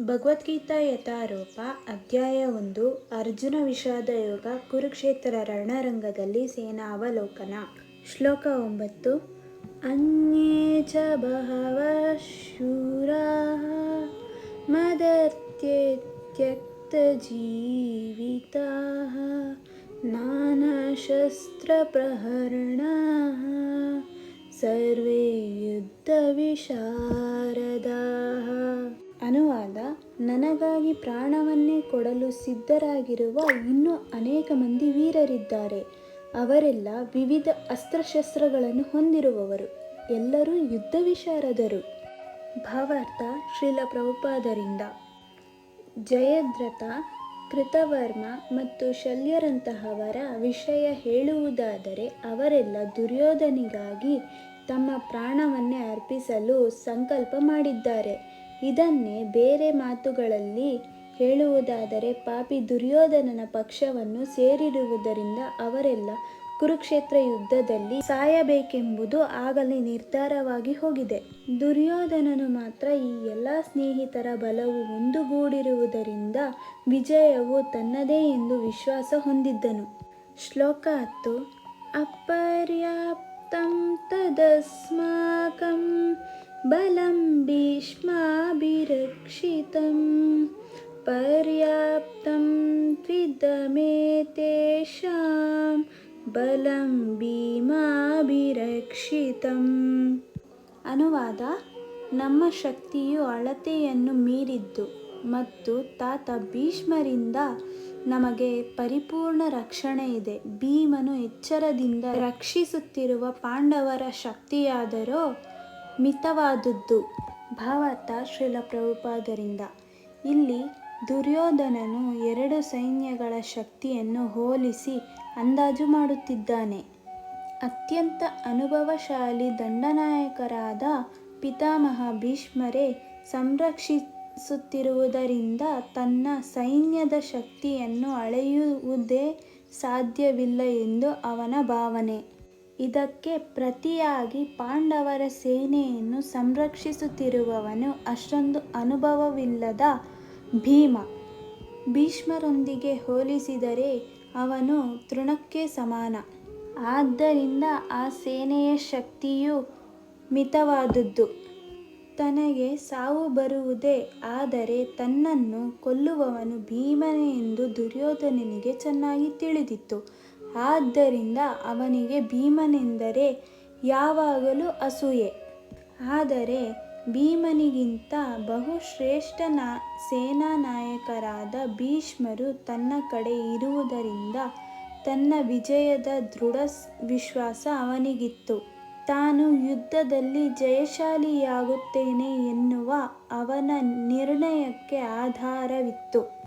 ಭಗವದ್ಗೀತಾ ಯಥಾರೂಪ, ಅಧ್ಯಾಯ ಒಂದು, ಅರ್ಜುನ ವಿಷಾದ ಯೋಗ, ಕುರುಕ್ಷೇತ್ರ ರಣರಂಗದಲ್ಲಿ ಸೇನಾವಲೋಕನ. ಶ್ಲೋಕ ಒಂಬತ್ತು, ಅನ್ಯೇ ಚ ಬಹವಃ ಶೂರಾः ಮದರ್ತ್ಯೆ ತ್ಯಕ್ತಜೀವಿತಾः ನಾನಾಶಸ್ತ್ರಪ್ರಹರಣಾः ಸರ್ವೇ ಯುದ್ಧವಿಶಾರದಾः ಅನುವಾದ ನನಗಾಗಿ ಪ್ರಾಣವನ್ನೇ ಕೊಡಲು ಸಿದ್ಧರಾಗಿರುವ ಇನ್ನೂ ಅನೇಕ ಮಂದಿ ವೀರರಿದ್ದಾರೆ. ಅವರೆಲ್ಲ ವಿವಿಧ ಅಸ್ತ್ರಶಸ್ತ್ರಗಳನ್ನು ಹೊಂದಿರುವವರು. ಎಲ್ಲರೂ ಯುದ್ಧ ವಿಶಾರದರು ಭಾವಾರ್ಥ ಶ್ರೀಲ ಪ್ರಭುಪಾದರಿಂದ. ಜಯದ್ರಥ, ಕೃತವರ್ಮ ಮತ್ತು ಶಲ್ಯರಂತಹವರ ವಿಷಯ ಹೇಳುವುದಾದರೆ ಅವರೆಲ್ಲ ದುರ್ಯೋಧನಿಗಾಗಿ ತಮ್ಮ ಪ್ರಾಣವನ್ನೇ ಅರ್ಪಿಸಲು ಸಂಕಲ್ಪ ಮಾಡಿದ್ದಾರೆ. ಇದನ್ನೇ ಬೇರೆ ಮಾತುಗಳಲ್ಲಿ ಹೇಳುವುದಾದರೆ ಪಾಪಿ ದುರ್ಯೋಧನನ ಪಕ್ಷವನ್ನು ಸೇರಿರುವುದರಿಂದ ಅವರೆಲ್ಲ ಕುರುಕ್ಷೇತ್ರ ಯುದ್ಧದಲ್ಲಿ ಸಾಯಬೇಕೆಂಬುದು ಆಗಲೇ ನಿರ್ಧಾರವಾಗಿ ಹೋಗಿದೆ. ದುರ್ಯೋಧನನು ಮಾತ್ರ ಈ ಎಲ್ಲ ಸ್ನೇಹಿತರ ಬಲವು ಒಂದುಗೂಡಿರುವುದರಿಂದ ವಿಜಯವು ತನ್ನದೇ ಎಂದು ವಿಶ್ವಾಸ ಹೊಂದಿದ್ದನು. ಶ್ಲೋಕ ಹತ್ತು. ಅಪರ್ಯಾಪ್ತಂ ತದಸ್ಮಾಕಂ ಬಲಂ ಭೀಷ್ಮಾಭಿರಕ್ಷಿತಂ ಪರ್ಯಾಪ್ತಂ ತ್ವಿದಮೇತೇಷಾಂ ಬಲಂ ಭೀಮಾಭಿರಕ್ಷಿತಂ ಅನುವಾದ ನಮ್ಮ ಶಕ್ತಿಯು ಅಳತೆಯನ್ನು ಮೀರಿದ್ದು ಮತ್ತು ತಾತ ಭೀಷ್ಮರಿಂದ ನಮಗೆ ಪರಿಪೂರ್ಣ ರಕ್ಷಣೆ ಇದೆ. ಭೀಮನು ಎಚ್ಚರದಿಂದ ರಕ್ಷಿಸುತ್ತಿರುವ ಪಾಂಡವರ ಶಕ್ತಿಯಾದರೂ ಮಿತವಾದುದು ಭಾವಾರ್ಥ ಶ್ರೀಲ ಪ್ರಭುಪಾದರಿಂದ. ಇಲ್ಲಿ ದುರ್ಯೋಧನನು ಎರಡು ಸೈನ್ಯಗಳ ಶಕ್ತಿಯನ್ನು ಹೋಲಿಸಿ ಅಂದಾಜು ಮಾಡುತ್ತಿದ್ದಾನೆ. ಅತ್ಯಂತ ಅನುಭವಶಾಲಿ ದಂಡನಾಯಕರಾದ ಪಿತಾಮಹ ಭೀಷ್ಮರೇ ಸಂರಕ್ಷಿಸುತ್ತಿರುವುದರಿಂದ ತನ್ನ ಸೈನ್ಯದ ಶಕ್ತಿಯನ್ನು ಅಳೆಯುವುದೇ ಸಾಧ್ಯವಿಲ್ಲ ಎಂದು ಅವನ ಭಾವನೆ. ಇದಕ್ಕೆ ಪ್ರತಿಯಾಗಿ ಪಾಂಡವರ ಸೇನೆಯನ್ನು ಸಂರಕ್ಷಿಸುತ್ತಿರುವವನು ಅಷ್ಟೊಂದು ಅನುಭವವಿಲ್ಲದ ಭೀಮ. ಭೀಷ್ಮರೊಂದಿಗೆ ಹೋಲಿಸಿದರೆ ಅವನು ತೃಣಕ್ಕೆ ಸಮಾನ. ಆದ್ದರಿಂದ ಆ ಸೇನೆಯ ಶಕ್ತಿಯು ಮಿತವಾದದ್ದು. ತನಗೆ ಸಾವು ಬರುವುದೇ, ಆದರೆ ತನ್ನನ್ನು ಕೊಲ್ಲುವವನು ಭೀಮನೆ ಎಂದು ದುರ್ಯೋಧನನಿಗೆ ಚೆನ್ನಾಗಿ ತಿಳಿದಿತ್ತು. ಆದ್ದರಿಂದ ಅವನಿಗೆ ಭೀಮನೆಂದರೆ ಯಾವಾಗಲೂ ಅಸೂಯೆ. ಆದರೆ ಭೀಮನಿಗಿಂತ ಬಹುಶ್ರೇಷ್ಠ ನಾ ಸೇನಾನಾಯಕರಾದ ಭೀಷ್ಮರು ತನ್ನ ಕಡೆ ಇರುವುದರಿಂದ ತನ್ನ ವಿಜಯದ ದೃಢ ವಿಶ್ವಾಸ ಅವನಿಗಿತ್ತು. ತಾನು ಯುದ್ಧದಲ್ಲಿ ಜಯಶಾಲಿಯಾಗುತ್ತೇನೆ ಎನ್ನುವ ಅವನ ನಿರ್ಣಯಕ್ಕೆ ಆಧಾರವಿತ್ತು.